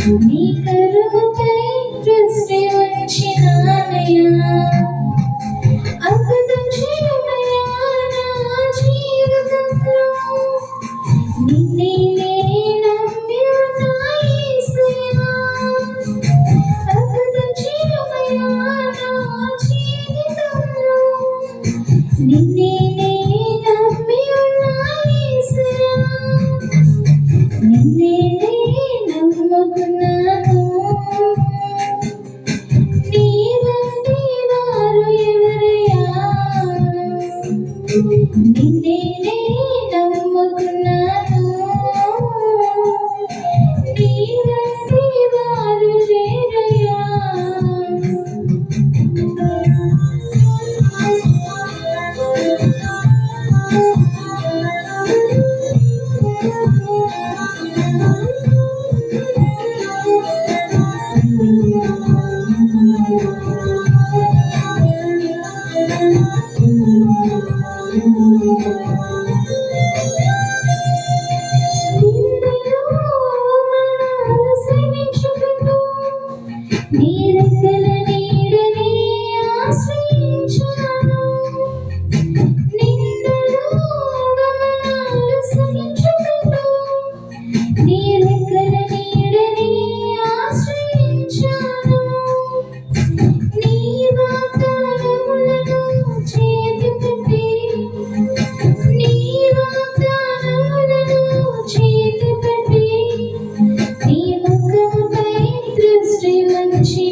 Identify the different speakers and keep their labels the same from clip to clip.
Speaker 1: నీ కరముపై దృష్టి వచ్చినానయా నిన్నే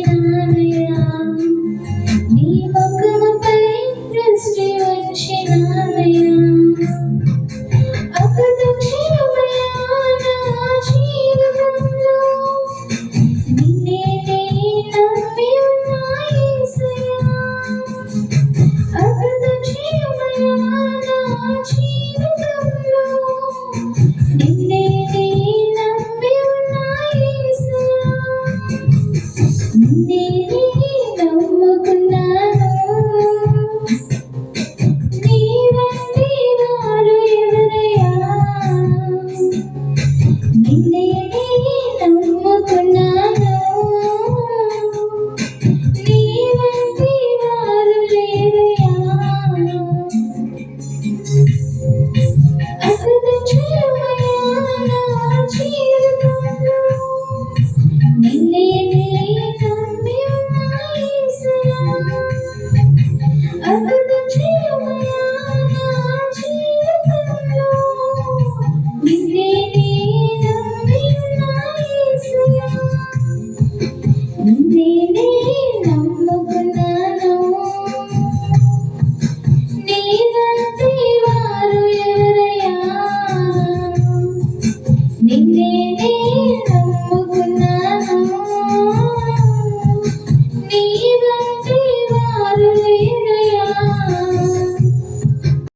Speaker 1: Thank. ನಿನ್ನೆ